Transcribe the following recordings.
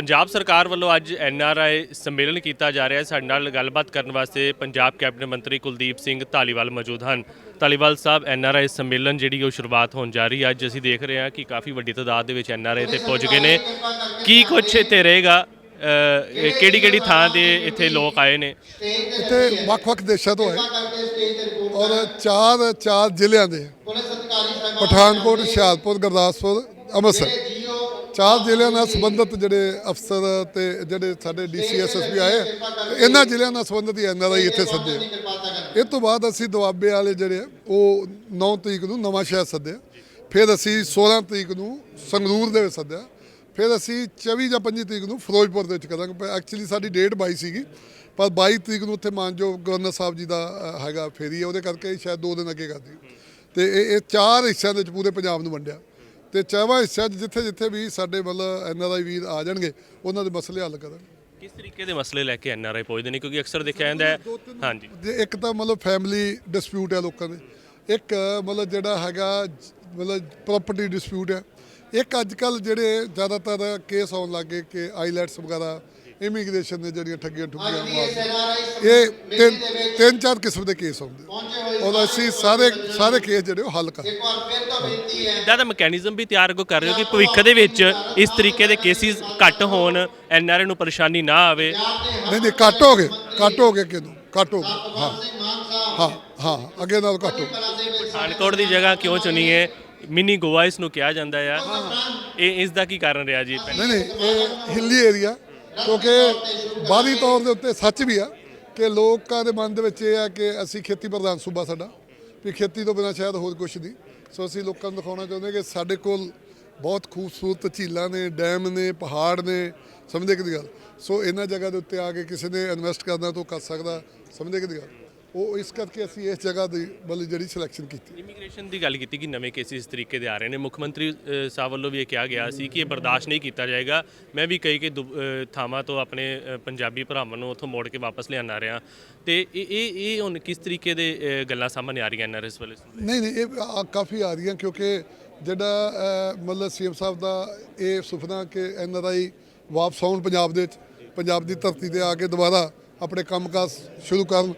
ਪੰਜਾਬ ਸਰਕਾਰ ਵੱਲੋਂ ਅੱਜ ਐਨ ਆਰ ਆਈ ਸੰਮੇਲਨ ਕੀਤਾ ਜਾ ਰਿਹਾ ਹੈ। ਸਾਡੇ ਨਾਲ ਗੱਲਬਾਤ ਕਰਨ ਵਾਸਤੇ ਪੰਜਾਬ ਕੈਬਨਿਟ ਮੰਤਰੀ ਕੁਲਦੀਪ ਸਿੰਘ ਧਾਲੀਵਾਲ ਮੌਜੂਦ ਹਨ। ਧਾਲੀਵਾਲ ਸਾਹਿਬ, ਐਨ ਆਰ ਆਈ ਸੰਮੇਲਨ ਜਿਹੜੀ ਉਹ ਸ਼ੁਰੂਆਤ ਹੋਣ ਜਾ ਰਹੀ ਹੈ। ਅੱਜ ਅਸੀਂ ਦੇਖ ਰਹੇ ਹਾਂ ਕਿ ਕਾਫੀ ਵੱਡੀ ਤਾਦਾਦ ਦੇ ਵਿੱਚ ਐਨ ਆਰ ਆਈ ਤੇ ਪਹੁੰਚ ਗਏ ਨੇ। ਕੀ ਕੁਛ ਇੱਥੇ ਰਹੇਗਾ? ਕਿਹੜੀ ਕਿਹੜੀ ਥਾਂ ਦੇ ਇੱਥੇ ਲੋਕ ਆਏ ਨੇ? ਇੱਥੇ ਵੱਖ-ਵੱਖ ਦੇਸ਼ਾਂ ਤੋਂ ਆਏ। ਔਰ ਚਾਰ ਚਾਰ ਜ਼ਿਲ੍ਹਿਆਂ ਦੇ। ਪਠਾਨਕੋਟ, ਹੁਸ਼ਿਆਰਪੁਰ, ਗੁਰਦਾਸਪੁਰ, ਅੰਮ੍ਰਿਤਸਰ। ਚਾਰ ਜ਼ਿਲ੍ਹਿਆਂ ਨਾਲ ਸੰਬੰਧਿਤ ਜਿਹੜੇ ਅਫਸਰ ਤੇ ਜਿਹੜੇ ਸਾਡੇ ਡੀਸੀਐਸਐਸਪੀ ਆਏ ਇਹਨਾਂ ਜ਼ਿਲ੍ਹਿਆਂ ਨਾਲ ਸੰਬੰਧਿਤ ਹੀ ਐਨਆਰਆਈ ਇੱਥੇ ਸੱਦੇ। ਇਹ ਤੋਂ ਬਾਅਦ ਅਸੀਂ ਦੁਆਬੇ ਵਾਲੇ ਜਿਹੜੇ ਉਹ 9 ਤਰੀਕ ਨੂੰ ਨਵਾਂ ਸ਼ਹਿਰ ਸੱਦਿਆ ਫਿਰ ਅਸੀਂ 16 ਤਰੀਕ ਨੂੰ ਸੰਗਰੂਰ ਦੇ ਵਿੱਚ ਸੱਦਿਆ ਫਿਰ ਅਸੀਂ 24 ਜਾਂ 25 ਤਰੀਕ ਨੂੰ ਫਿਰੋਜ਼ਪੁਰ ਦੇ ਵਿੱਚ ਕਰਾਂਗੇ। ਐਕਚੁਅਲੀ ਸਾਡੀ ਡੇਟ 22 ਸੀਗੀ। ਪਰ 22 ਤਰੀਕ ਨੂੰ ਉੱਥੇ ਮਾਨਜੋ ਗਵਰਨਰ ਸਾਹਿਬ ਜੀ ਦਾ ਹੈਗਾ ਫੇਰੀ ਹੈ ਉਹਦੇ ਕਰਕੇ ਸ਼ਾਇਦ 2 ਦਿਨ ਅੱਗੇ ਕਰਦੀ। ਤੇ ਇਹ ਇਹ ਚਾਰ ਹਿੱਸਿਆਂ ਦੇ ਵਿੱਚ ਪੂਰੇ ਪੰਜਾਬ ਨੂੰ ਵੰਡਿਆ। ਤੇ ਚਾਹਾਂ ਹਿੱਸਿਆਂ 'ਚ ਜਿੱਥੇ ਜਿੱਥੇ ਵੀ ਸਾਡੇ ਮਤਲਬ ਐਨਆਰਆਈ ਵੀਰ ਆ ਜਾਣਗੇ ਉਹਨਾਂ ਦੇ ਮਸਲੇ ਹੱਲ ਕਰਾਂਗੇ ਕਿਸ ਤਰੀਕੇ ਦੇ ਮਸਲੇ ਲੈ ਕੇ ਐਨ ਆਰ ਆਈ ਪਹੁੰਚਦੇ ਨੇ? ਕਿਉਂਕਿ ਅਕਸਰ ਦੇਖਿਆ ਜਾਂਦਾ ਹੈ ਹਾਂਜੀ। ਇੱਕ ਤਾਂ ਮਤਲਬ ਫੈਮਿਲੀ ਡਿਸਪਿਊਟ ਹੈ ਲੋਕਾਂ ਦੇ। ਇੱਕ ਮਤਲਬ ਜਿਹੜਾ ਹੈਗਾ ਮਤਲਬ ਪ੍ਰਾਪਰਟੀ ਡਿਸਪਿਊਟ ਹੈ। ਇੱਕ ਅੱਜ ਕੱਲ ਜਿਹੜੇ ਜ਼ਿਆਦਾਤਰ ਕੇਸ ਆਉਣ ਲੱਗੇ ਕਿ ਆਈਲੈਟਸ ਵਗੈਰਾ ਇਮੀਗ੍ਰੇਸ਼ਨ ਦੇ ਜਿਹੜੀਆਂ ਠੱਗੀਆਂ ਠੁੱਗੀਆਂ ਇਹ ਤਿੰਨ ਤਿੰਨ ਚਾਰ ਕਿਸਮ ਦੇ ਕੇਸ ਆਉਂਦੇ। ਔਰ ਅਸੀਂ ਸਾਰੇ ਸਾਰੇ ਕੇਸ ਜਿਹੜੇ ਉਹ ਹੱਲ ਕਰ ਦਾ ਮੈਕੈਨਿਜ਼ਮ ਵੀ ਤਿਆਰ ਅੱਗੋਂ ਕਰ ਰਹੇ ਹੋ ਕਿ ਭਵਿੱਖ ਦੇ ਵਿੱਚ ਇਸ ਤਰੀਕੇ ਦੇ ਕੇਸਿਸ ਘੱਟ ਹੋਣ ਐਨ ਆਰ ਆਈ ਨੂੰ ਪਰੇਸ਼ਾਨੀ ਨਾ ਆਵੇ। ਨਹੀਂ ਨਹੀਂ ਘੱਟ ਹੋ ਗਏ। ਘੱਟ ਹੋ ਗਏ ਕਿਦੋਂ ਘੱਟ ਹੋ ਗਏ। ਹਾਂ। ਹਾਂ ਹਾਂ ਅੱਗੇ ਨਾਲ ਘੱਟ ਹੋ ਗਏ। ਪਠਾਨਕੋਟ ਦੀ ਜਗ੍ਹਾ ਕਿਉਂ ਚੁਣੀ ਹੈ? ਮਿਨੀ ਗੋਆ ਇਸ ਨੂੰ ਕਿਹਾ ਜਾਂਦਾ ਹੈ। ਇਹ ਇਸ ਦਾ ਕੀ ਕਾਰਨ ਰਿਹਾ ਜੀ? ਨਹੀਂ ਨਹੀਂ ਇਹ ਹਿੱਲੀ ਏਰੀਆ ਕਿਉਂਕਿ ਬਾਹਰੀ ਤੌਰ ਦੇ ਉੱਤੇ ਸੱਚ ਵੀ ਆ ਕਿ ਲੋਕਾਂ ਦੇ ਮਨ ਦੇ ਵਿੱਚ ਇਹ ਆ ਕਿ ਅਸੀਂ ਖੇਤੀ ਪ੍ਰਧਾਨ ਸੂਬਾ ਸਾਡਾ, ਵੀ ਖੇਤੀ ਤੋਂ ਬਿਨਾਂ ਸ਼ਾਇਦ ਹੋਰ ਕੁਝ ਨਹੀਂ। ਸੋ ਅਸੀਂ ਲੋਕਾਂ ਨੂੰ ਦਿਖਾਉਣਾ ਚਾਹੁੰਦੇ ਕਿ ਸਾਡੇ ਕੋਲ ਬਹੁਤ ਖੂਬਸੂਰਤ ਝੀਲਾਂ ਨੇ, ਡੈਮ ਨੇ, ਪਹਾੜ ਨੇ, ਸਮਝਦੇ ਕਿ ਦੀ ਗੱਲ? ਸੋ ਇਹਨਾਂ ਜਗ੍ਹਾ ਦੇ ਉੱਤੇ ਆ ਕੇ ਕਿਸੇ ਨੇ ਇਨਵੈਸਟ ਕਰਨਾ ਤੋਂ ਕਰ ਸਕਦਾ, ਸਮਝਦੇ ਕਿ ਦੀ ਗੱਲ? ਉਹ ਇਸ ਕਰਕੇ ਅਸੀਂ ਇਸ ਜਗ੍ਹਾ ਦੀ ਮਤਲਬ ਜਿਹੜੀ ਸਿਲੈਕਸ਼ਨ ਕੀਤੀ। ਇਮੀਗ੍ਰੇਸ਼ਨ ਦੀ ਗੱਲ ਕੀਤੀ ਕਿ ਨਵੇਂ ਕੇਸਿਸ ਇਸ ਤਰੀਕੇ ਦੇ ਆ ਰਹੇ ਨੇ। ਮੁੱਖ ਮੰਤਰੀ ਸਾਹਿਬ ਵੱਲੋਂ ਵੀ ਇਹ ਕਿਹਾ ਗਿਆ ਸੀ ਕਿ ਇਹ ਬਰਦਾਸ਼ਤ ਨਹੀਂ ਕੀਤਾ ਜਾਏਗਾ। ਮੈਂ ਵੀ ਕਈ ਅ, ਥਾਵਾਂ ਤੋਂ ਆਪਣੇ ਪੰਜਾਬੀ ਭਰਾਵਾਂ ਨੂੰ ਉੱਥੋਂ ਮੋੜ ਕੇ ਵਾਪਸ ਲਿਆਉਣਾ ਰਿਹਾ। ਤੇ ਇਹ ਇਹ ਇਹ ਹੁਣ ਕਿਸ ਤਰੀਕੇ ਦੇ ਗੱਲਾਂ ਸਾਹਮਣੇ ਆ ਰਹੀਆਂ ਨੇ ਇਸ ਵੇਲੇ ਨਹੀਂ ਨਹੀਂ ਇਹ ਕਾਫੀ ਆ ਰਹੀਆਂ ਕਿਉਂਕਿ ਜਿਹੜਾ ਮਤਲਬ ਸੀਐਮ ਸਾਹਿਬ ਦਾ ਇਹ ਸੁਪਨਾ ਕਿ ਐਨਆਰਆਈ ਵਾਪਸ ਆਉਣ ਪੰਜਾਬ ਦੇ ਵਿੱਚ ਪੰਜਾਬ ਦੀ ਧਰਤੀ ਤੇ ਆ ਕੇ ਦੁਬਾਰਾ ਆਪਣੇ ਕੰਮਕਾਜ ਸ਼ੁਰੂ ਕਰਨ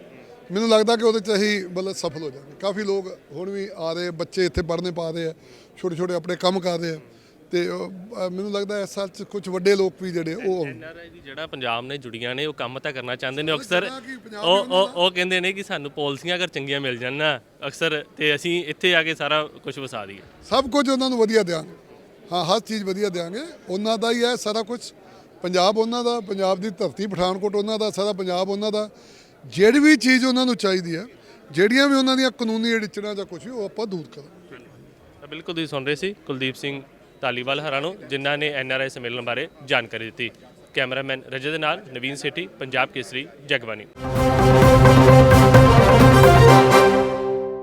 ਮੈਨੂੰ ਲੱਗਦਾ ਕਿ ਉਹਦੇ ਚ ਅਸੀਂ ਮਤਲਬ ਸਫਲ ਹੋ ਜਾਵਾਂਗੇ ਕਾਫੀ ਲੋਕ ਹੁਣ ਵੀ ਆ ਰਹੇ ਬੱਚੇ ਇੱਥੇ ਪੜ੍ਹਨੇ ਪਾ ਰਹੇ ਆ ਛੋਟੇ ਛੋਟੇ ਆਪਣੇ ਕੰਮ ਕਰ ਰਹੇ ਆ। ਤੇ ਮੈਨੂੰ ਲੱਗਦਾ ਇਸ ਸਾਲ ਚ ਕੁਝ ਵੱਡੇ ਲੋਕ ਵੀ ਜਿਹੜੇ ਉਹ ਆਉਣ ਐਨਆਰਆਈ ਦੀ ਜਿਹੜਾ ਪੰਜਾਬ ਨੇ ਜੁੜੀਆਂ ਨੇ ਉਹ ਕੰਮ ਤਾਂ ਕਰਨਾ ਚਾਹੁੰਦੇ ਨੇ। ਅਕਸਰ ਉਹ ਉਹ ਕਹਿੰਦੇ ਨੇ ਕਿ ਸਾਨੂੰ ਪਾਲਿਸੀਆਂ ਅਗਰ ਚੰਗੀਆਂ ਮਿਲ ਜਾਣ ਨਾ ਅਕਸਰ ਤੇ ਅਸੀਂ ਇੱਥੇ ਆ ਕੇ ਸਾਰਾ ਕੁਝ ਵਸਾ ਦਈਏ। ਸਭ ਕੁਝ ਉਹਨਾਂ ਨੂੰ ਵਧੀਆ ਦਿਆਂਗੇ। ਹਾਂ ਹਰ ਚੀਜ਼ ਵਧੀਆ ਦਿਆਂਗੇ। ਉਹਨਾਂ ਦਾ ਹੀ ਹੈ ਸਾਰਾ ਕੁਝ ਪੰਜਾਬ ਉਹਨਾਂ ਦਾ ਪੰਜਾਬ ਦੀ ਧਰਤੀ ਪਠਾਨਕੋਟ ਉਹਨਾਂ ਦਾ ਸਾਰਾ ਪੰਜਾਬ ਉਹਨਾਂ ਦਾ। ਜਿਹੜੀ ਵੀ ਚੀਜ਼ ਉਹਨਾਂ ਨੂੰ ਚਾਹੀਦੀ ਹੈ ਜਿਹੜੀਆਂ ਵੀ ਉਹਨਾਂ ਦੀਆਂ ਕਾਨੂੰਨੀ ਅੜਚਣਾਂ ਜਾਂ ਕੁਝ ਵੀ, ਉਹ ਆਪਾਂ ਦੂਰ ਕਰਾਂਗੇ। ਤਾਂ ਬਿਲਕੁਲ ਤੁਸੀਂ ਸੁਣ ਰਹੇ ਸੀ, ਕੁਲਦੀਪ ਸਿੰਘ ਧਾਲੀਵਾਲ ਹਰਾਂ ਨੂੰ ਜਿਨ੍ਹਾਂ ਨੇ ਐਨਆਰਆਈ ਸੰਮੇਲਨ ਬਾਰੇ ਜਾਣਕਾਰੀ ਦਿੱਤੀ। ਕੈਮਰਾਮੈਨ ਰਜਤ ਦੇ ਨਾਲ ਨਵੀਨ ਸੇਠੀ, ਪੰਜਾਬ ਕੇਸਰੀ ਜਗਬਾਨੀ